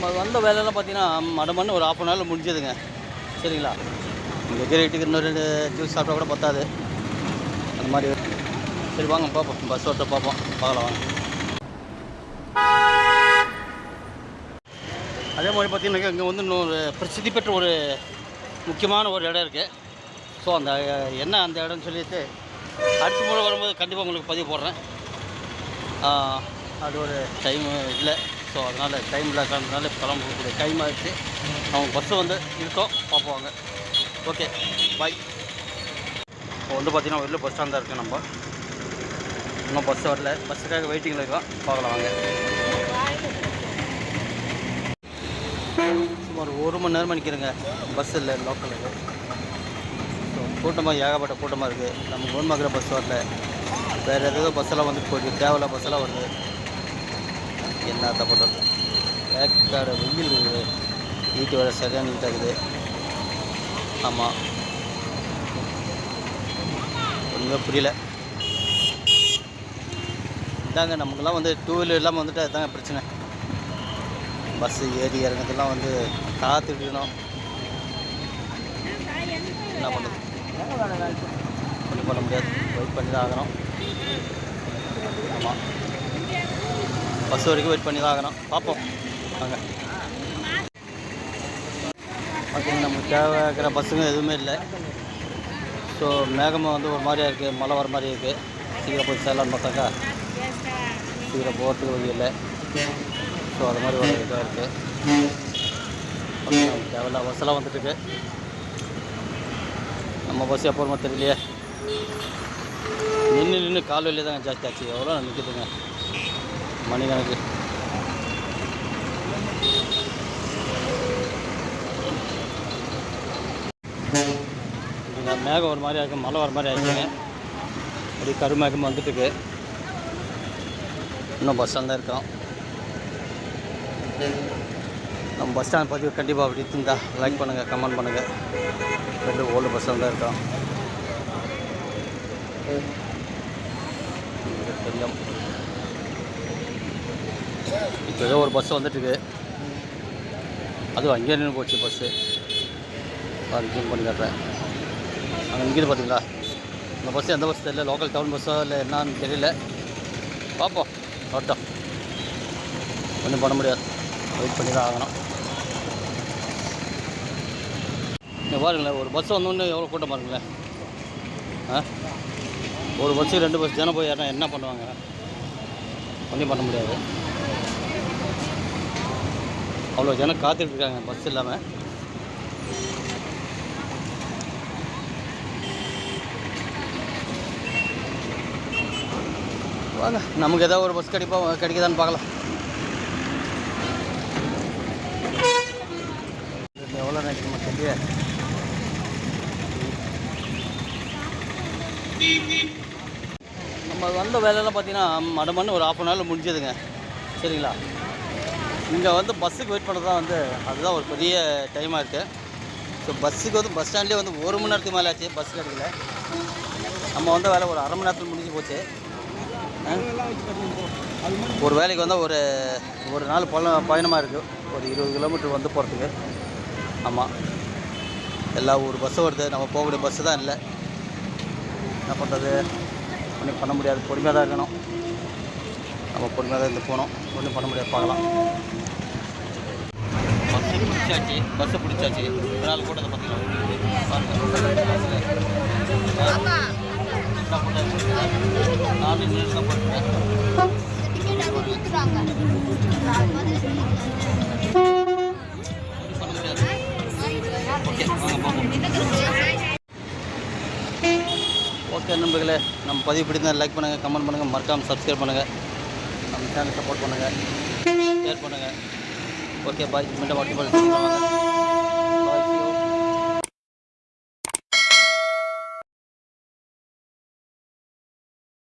நம்ம வந்த வேலையெல்லாம் பார்த்தீங்கன்னா மடமண்ணு ஒரு ஆஃப் அன் ஹவரில் முடிஞ்சதுங்க. சரிங்களா? இங்கே இருக்கிற இன்னும் ரெண்டு ஜூஸ் சாப்பிட்டா கூட பத்தாது. அந்த மாதிரி. சரி வாங்க பார்ப்போம். பஸ் ஓட்ட பார்ப்போம். பார்க்கலாம் வாங்க. அதே மாதிரி பார்த்தீங்கன்னாக்கா இங்கே வந்து இன்னொரு பிரசித்தி பெற்ற ஒரு முக்கியமான ஒரு இடம் இருக்குது ஸோ அந்த என்ன அந்த இடம்னு சொல்லிட்டு அடுத்த முறை வரும்போது கண்டிப்பாக உங்களுக்கு பதிவு போடுறேன். அது ஒரு டைம் இல்லை. ஸோ அதனால் டைம் இல்லாததுனால கிளம்பக்கூடிய டைம் ஆகிடுச்சு அவங்க பஸ்ஸு வந்து இருக்கோம். பார்ப்போங்க ஓகே பாய் இப்போ வந்து பார்த்தீங்கன்னா வெளில பஸ் ஸ்டாண்ட் தான் இருக்குது நம்ம. இன்னும் பஸ் வரல. பஸ்ஸுக்காக வெயிட்டிங்கில் இருக்கோம். பார்க்கலாம் வாங்க. சுமார் ஒரு மணி நேரம் நிற்கிறேங்க பஸ் இல்லை லோக்கலுக்கு ஸோ கூட்டமாக ஏகப்பட்ட கூட்டமாக இருக்குது நம்ம கோன்மாக்கிற பஸ் வரல. வேறு ஏதோ பஸ்ஸெல்லாம் வந்து போயிட்டு தேவையில்ல பஸ்ஸெல்லாம் வருது. என்ன பண்ணுறது ஏக்காட வெயில் இருக்குது. வீட்டு வேறு சரியாக நீட்டாக இருக்குது ஆமாம் ஒன்றுமே புரியல. இதாங்க நமக்கெல்லாம் வந்து டூ வீலர் இல்லாமல் வந்துட்டு அதுதாங்க பிரச்சனை. பஸ்ஸு ஏறி இறங்குறதுலாம் வந்து காத்துக்கணும் என்ன பண்ணுறது? ஒன்றும் பண்ண முடியாது. வெயிட் பண்ணி தான் ஆகணும். ஆமாம் பஸ் வரைக்கும் வெயிட் பண்ணி தான் ஆகணும். பார்ப்போம். வாங்க. பார்த்தீங்கன்னா நமக்கு தேவைக்கிற இருக்கிற பஸ்ஸுங்க எதுவுமே இல்லை. ஸோ மேகமாக வந்து ஒரு மாதிரியா இருக்குது மழை வர மாதிரி இருக்குது சீக்கிரம் போய் சேரலான்னு பார்த்தாக்கா. சீக்கிரம் போகிறதுக்கு வழி இல்லை. ஸோ அது மாதிரி ஒரு இதாக இருக்குது தேவையில்ல பஸ்ஸெல்லாம் வந்துட்டுருக்கு நம்ம பஸ் எப்போ வருமோ தெரியலையே. நின்று நின்று கால் வழியே தாங்க ஜாஸ்தி ஆச்சு. எவ்வளோ நிற்கிதுங்க மணி கணக்கு மேகம் ஒரு மாதிரி ஆகும் மழை வர மாதிரி ஆகிடுங்க அப்படி கருமேகம் வந்துட்டுக்கு இன்னும் பஸ் ஸ்டாண்ட் தான் இருக்கோம் நம்ம பஸ் ஸ்டாண்ட் பற்றி கண்டிப்பாக அப்படி இருந்தா லைக் பண்ணுங்கள் கமெண்ட் பண்ணுங்கள் ரெண்டு ஓல்டு பஸ் ஸ்டாண்ட் தான் இருக்கோம் தெரியும். இப்போ ஏதோ ஒரு பஸ் வந்துட்டுருக்கு. அதுவும் அங்கேயே நின்று போச்சு பஸ்ஸு அது ஜூம் பண்ணி காட்டுறேன். அங்கே நிற்கிது பார்த்தீங்களா இந்த பஸ்ஸு எந்த பஸ் தெரியல? லோக்கல் டவுன் பஸ்ஸோ இல்லை என்னான்னு தெரியல. பார்ப்போம் வரட்டும். ஒன்றும் பண்ண முடியாது. வெயிட் பண்ணி தான் ஆகணும். இங்கே பாருங்களேன் ஒரு பஸ் வந்தோடனே எவ்வளோ கூட்டம் பாருங்களேன். ஆ? ஒரு பஸ்ஸு ரெண்டு பஸ் ஜனம் போய் யாருன்னா என்ன பண்ணுவாங்க? ஒன்றும் பண்ண முடியாது. அவ்வளோ ஜனம் காத்துட்டு இருக்காங்க பஸ் இல்லாமல் வாங்க நமக்கு ஏதாவது ஒரு பஸ் கிடைப்பா கிடைக்குதான்னு பார்க்கலாம். எவ்வளோ நினைக்கணுமா தெரியல. நம்ம வந்த வேலையெல்லாம் பார்த்தீங்கன்னா மடமண்ணு ஒரு ஆஃப் அன் ஹவரில் முடிஞ்சதுங்க. சரிங்களா? இங்கே வந்து பஸ்ஸுக்கு வெயிட் பண்ணுறது தான் வந்து அதுதான் ஒரு பெரிய டைமாக இருக்குது ஸோ பஸ்ஸுக்கு வந்து பஸ் ஸ்டாண்ட்லேயே வந்து ஒரு மணி நேரத்துக்கு மேலே ஆச்சு பஸ் கிடைக்கல நம்ம வந்து வேலை ஒரு அரை மணி நேரத்தில் முடிஞ்சு போச்சு. ஒரு வேலைக்கு வந்தால் ஒரு ஒரு நாள் பல பயணமாக இருக்குது ஒரு இருபது கிலோமீட்டர் வந்து போகிறதுக்கு ஆமாம் எல்லா ஊர் பஸ்ஸும் வருது. நம்ம போகக்கூடிய பஸ்ஸு தான் இல்லை. என்ன பண்ணுறது ஒன்றும் பண்ண முடியாது. பொறுமையாக தான் இருக்கணும். நம்ம பொறுமையாக தான் இருந்து போகணும் ஒன்றும் பண்ண முடியாது பார்க்கலாம். பஸ்ஸு பிடிச்சாச்சு. பஸ்ஸை பிடிச்சாச்சு. கூட்டத்தை பார்த்தீங்களா? பாருங்க என்ன பண்ணுறது நான் நின்று தான் போட்டுருக்கேன் ஓகே நண்பர்களே நம்ம பதிவு பிடிந்தால் லைக் பண்ணுங்கள் கமெண்ட் பண்ணுங்கள் மறக்காமல் சப்ஸ்கிரைப் பண்ணுங்கள் சேனல் சப்போர்ட் பண்ணுங்கள் ஷேர் பண்ணுங்கள் ஓகே பாய் மீண்டும் வாட்டி